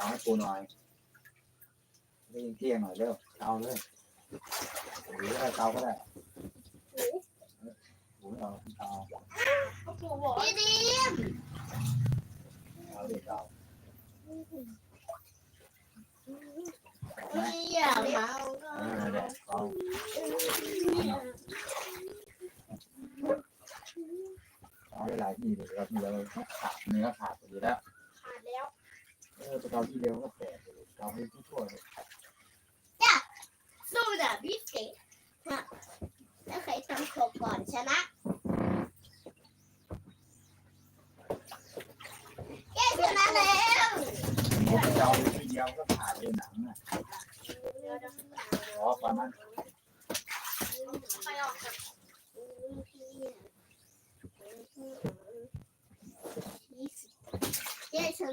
เอาให้ปูหน่อยได้ยินเที่ยงหน่อยเร็วเอาเลยหรืออะไรเตาก็ได้หมูเอาเตาพี่ดีเอาเด็กเตาไม่อยากเมาเออเด็กเตาเอาได้หลายที่เลยเราที่เราขาดเนื้อขาดไปอยู่แล้วขาดแล้ว เออไปเตาที่เดียวก็แปลกเลยเตาให้ทั่วเลยสู้แบฮะแล้วใครทำครบก่อนชนะ เย้ชนะแล้วหมูเตาที่เดียวก็ขาดเลยหนังอะอ๋อประมาณไปออกจาก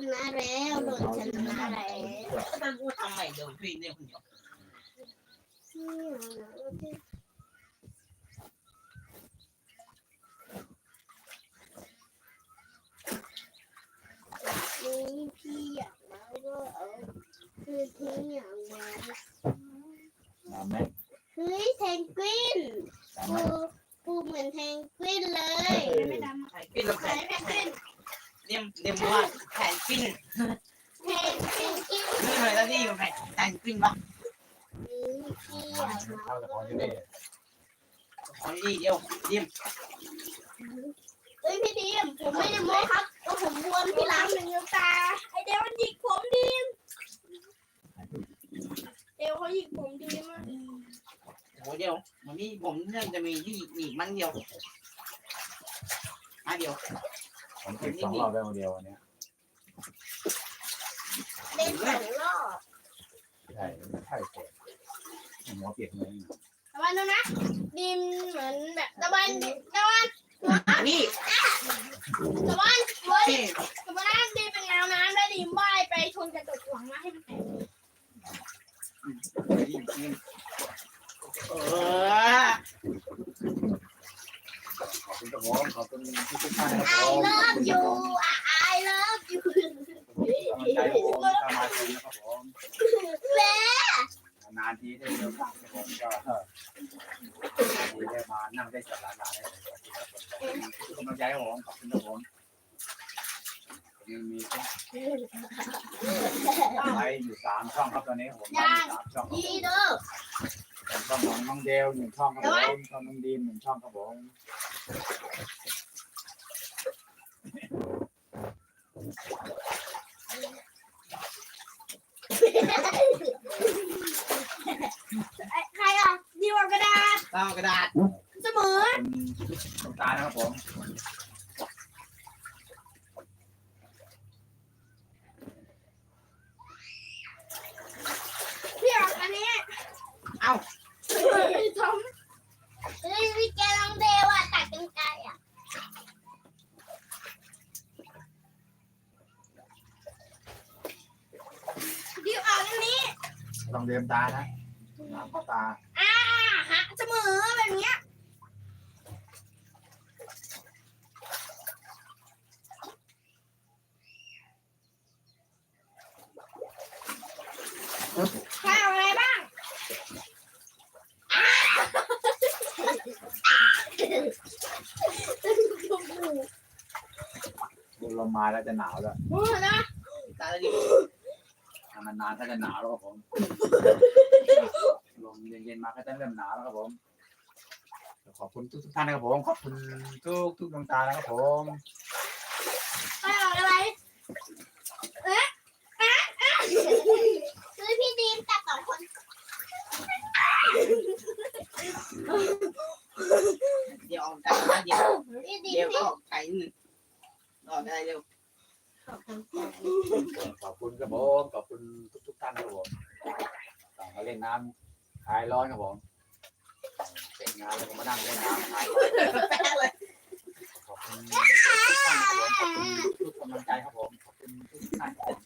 เย้ชนะแล้วโดนชนะแล้วก็ต้องพูดทำใหม่เดี๋ยวพี่เนี่ยคนเดียวนี่พี่อยากมาก็เอาคือพี่อยากมาน้ำไหมเฮ้ยแทนกวินน้ำไหมปูปูเหมือนแทนกวินเลยไม่ดำไข่ปิ้นแล้วไหน ไข่แพนกวินเรียมเรียมว่าไข่ปิ้นแทนกวินกินนี่เลยแล้วนี่อยู่ไข่ไข่ปิ้นปะนี่พี่อยากมาเข้าแต่พออยู่นี่ขอดีเดียวเรียมเฮ้ยพี่ดีมผมไม่ได้โม้ครับก็ผมบวมที่หลังหนึ่งน้ำตาไอเดวมันหยิกผมดีมเดวเขาหยิกผมดีมากโอ้เดียววันนี้ผมเนื่องจะมีที่หนีมันเดียวมาเดียว ผมติดสองรอบได้คนเดียววันเนี้ยเล่นสองรอบใช่ใช่เจ็บหัวเปียกเลยตะวันดูนะดีมเหมือนแบบตะวันตะวันนี่ตะวันเฮ้ยนี่ตะวันนั่นดีเป็นแนวน้ำแล้วดีมว่ายไปชนกระจกหลังมาให้มันแตกเออ ขอบคุณครับ ผมขอบคุณทุกท่านครับไอผมเลิฟยูอะไอเลิฟยูกำลังใจผมสมาชิกนะครับผมแม่นานทีได้เจอกันผมก็ได้มานั่งได้สัปดาห์ละได้กำลังใจผมขอบคุณครับผม ยังมีไลฟ์อยู่สามช่องครับตอนนี้ผมไลฟ์สามช่องยีเด้อช่องของน้องเดลหนึ่งช่องครับผมช่องน้องดีมหนึ่งช่องครับผมใครอะดีวกระดาษต้องกระดาษเสมอคุณตานะครับผม พี่ออกอันนี้ เอ้า ทอมเฮ้ยพี่แกลองเดวอะตัดกันไกลอะดิวออกอันนี้ ต้องเดิมตานะน้ำเข้าตาอ่าฮะเสมอแบบเนี้ยใครเอาอะไรบ้างอ่าลมมาแล้วจะหนาวแล้ว โอ้ยนะตาดี นานๆก็จะหนาวแล้วครับผมลมเย็นๆมาก็จะเริ่มหนาวแล้วครับผม ขอบคุณทุกๆท่านนะครับผมขอบคุณทุกทุกๆดวงตานะครับผมใครเอาอะไรเอ๊ะเอ๊ะเอ๊ะคือพี่ดีมตัดสองคนเดี๋ยวออกจากเดี๋ยวพี่ดีเดี๋ยวมออกไก่หนึ่งออกได้เร็ว ขอบคุณครับผมขอบคุณทุกๆท่านครับผมต่างมาเล่ นน้ำคลายร้อนครับผมเป็นงานแล้วก็มานั่งเล่นน้ำคลายร้อนแป๊ะเลยขอบคุณทุกท่านครับผมขอบคุณทุกกำลังใจครับผมขอบคุณทุกท่านครับ